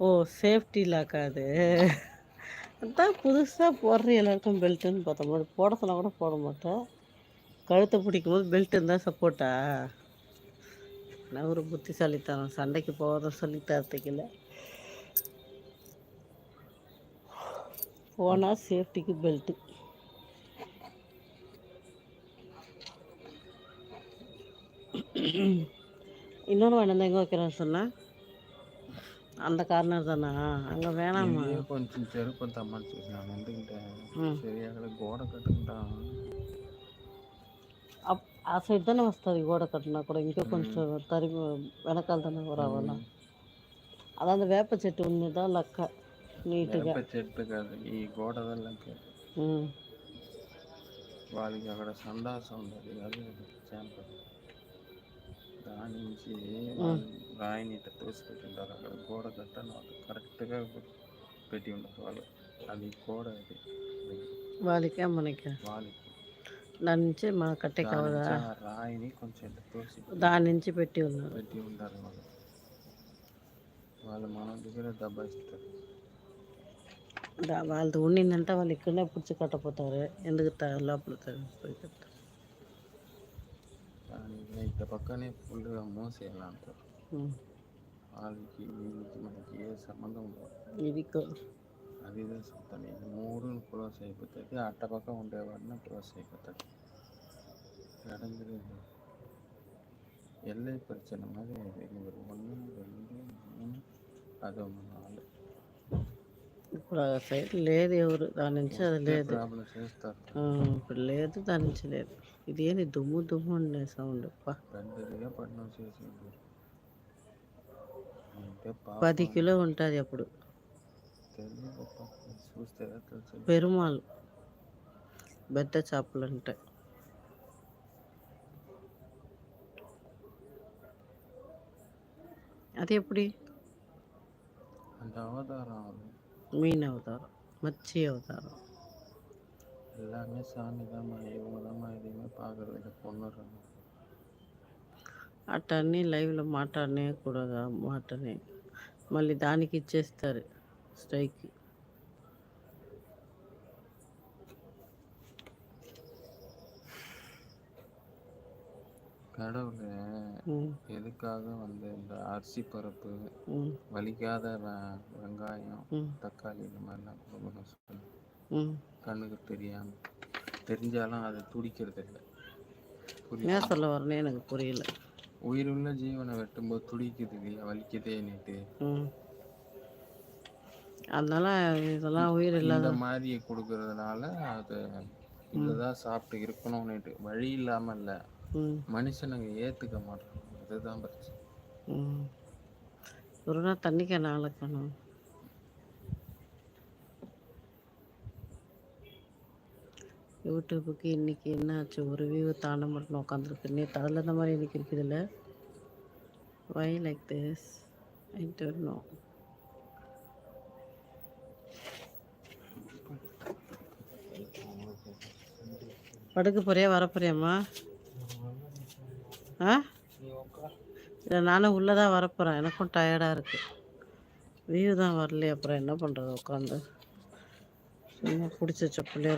ஓ safety லாக்கா அது? அதான் புதுசாக போடுற எல்லாருக்கும் பெல்ட்டுன்னு பார்த்தோம். போட சொன்னால் கூட போட மாட்டேன் கழுத்தை பிடிக்கும் போது பெல்ட் இருந்தால் சப்போர்ட்டா நான் ஒரு புத்திசாலித்தனம். சண்டைக்கு போகாத சொல்லி தரத்துக்கில்ல போனால் சேஃப்டிக்கு பெல்ட்டு இன்னொன்று வேணும் எங்கே வைக்கிறேன்னு சொன்னால் அந்த கார்னர் தானா அங்கே வேணாமா இங்கேயே కొంచెం చెరుపు తమ్మని చూసినాను ఎందుకంటే ம். సరి అక్కడ గోడ కట్టుకుంటాం అప్ ఆ సైడ్ தானே వస్తుంది గోడ కట్టినా కూడా ఇంకా కొంచెం తరిమి వెనకాల தானே రావాలా అదే அந்த వేప చెట్టు ఉన్నదా లెక్క నీట్గా వేప చెట్టు కాదు ఈ గోడ వెళ్ళకి ఉమ్. వాళ్ళకి అక్కడ సండాసం ఉండదు అది చేప దాని నుంచి వాళ్ళు రాయిని ఇట్లా తోసి పెట్టింటారు అక్కడ గోడ కట్టను వాళ్ళు కరెక్ట్గా పెట్టి ఉండరు వాళ్ళు అది గోడ అది వాళ్ళకే మనకి వాళ్ళకి దాని నుంచి మన కట్టే దాని కావదా నుంచి ఆ రాయిని కొంచెం ఇట్లా తోసి దాని నుంచి పెట్టి ఉన్నారు పెట్టి ఉంటారు వాళ్ళు వాళ్ళు మన దగ్గర డబ్బా ఇస్తారు దా- వాళ్ళది ఉండిందంటే వాళ్ళు ఇక్కడనే పుడిచి కట్టపోతారు ఎందుకు త- లోపల పోయి కట్టారు కానీ ఇట్లా పక్కనే ఫుల్గా మోసేయాలంటారు ఉమ్. Hmm. వాళ్ళకి వీళ్ళకి మనకి ఏ సంబంధం ఇది అది చూస్తాను మూడు క్లోజ్ అయిపోతుంది అట్టపక్క ఉండేవాడిని క్లోజ్ అయిపోతాడు. వెళ్ళే ఎల్ఐ పరిచయం అది ఎనిమిది రెండు మూడు అదో మన వాళ్ళు. ఇప్పుడు ఆ సైడ్ లేదు ఎవరు దాని నుంచి అది లేదు. ఇప్పుడు లేదు దాని నుంచి లేదు. ఇదేని దుమ్ము దుమ్ము ఉండే సౌండ్ పట్నం చేసి పది కిలో ఉంటుంది అప్పుడు తెలియదు పాప. చూస్తే తెలుసు పెరుమాల్ పెద్ద చేపలు ఉంటాయి అది ఎప్పుడు அந்த அவதாரம் அது மீன் அவதாரம் மச்சி அவதாரம் எல்லாமே சாமி தான் இவங்க தான் எதையுமே பார்க்கறது இல்லை பொண்ணுறாங்க అట్టన్నీ లైవ్లో మాట్లాడనే కూడా మాటనే మళ్ళీ దానికి ఇచ్చేస్తారు స్ట్రైక్ கடவுள் ఉమ్, எதுக்காக வந்து இந்த அரிசி பருப்பு ఉమ్, வலிக்காத வெ- வெங்காயம் ఉమ్, தக்காளி இந்த மாதிரிலாம் கொடுக்கணும் சொல்லி ఉమ్. கண்ணுக்கு தெரியாம தெரிஞ்சாலும் அது துடிக்கிறது இல்லை புரியுது ஏன் சொல்ல வரேன்னு எனக்கு புரியல உயிருள்ள ஜீவனை வெட்டும்போது துடிக்குது இல்லையா வலிக்குதேன்னுட்டு ம். அதனால இதெல்லாம் உயிர் இல்லாத மாதிரி கொடுக்கறதுனால அது இதுதான் சாப்பிட்டு இருக்கணும்னுட்டு. வழி இல்லாம இல்ல மனுஷனுங்க ஏத்துக்க மாட்டாங்க இதுதான் பிரச்சனை. ஒரு நாள் தண்ணிக்கு நாளைக்கணும் யூடியூபுக்கு இன்னைக்கு என்ன ஆச்சு? ஒரு வியூ தாண்ட மட்டும் உட்காந்துருக்கு நேற்று அதில் இந்த மாதிரி இன்னைக்கு இருக்குதுல்ல why like this I don't know படுக்க போறியா? வர போறியாம்மா? ஆ? இல்லை நானும் உள்ளே தான் வரப்போகிறேன் எனக்கும் டயர்டாக இருக்குது வியூ தான் வரலையே அப்புறம் என்ன பண்ணுறது உட்காந்து சும்மா பிடிச்ச செப்பலையே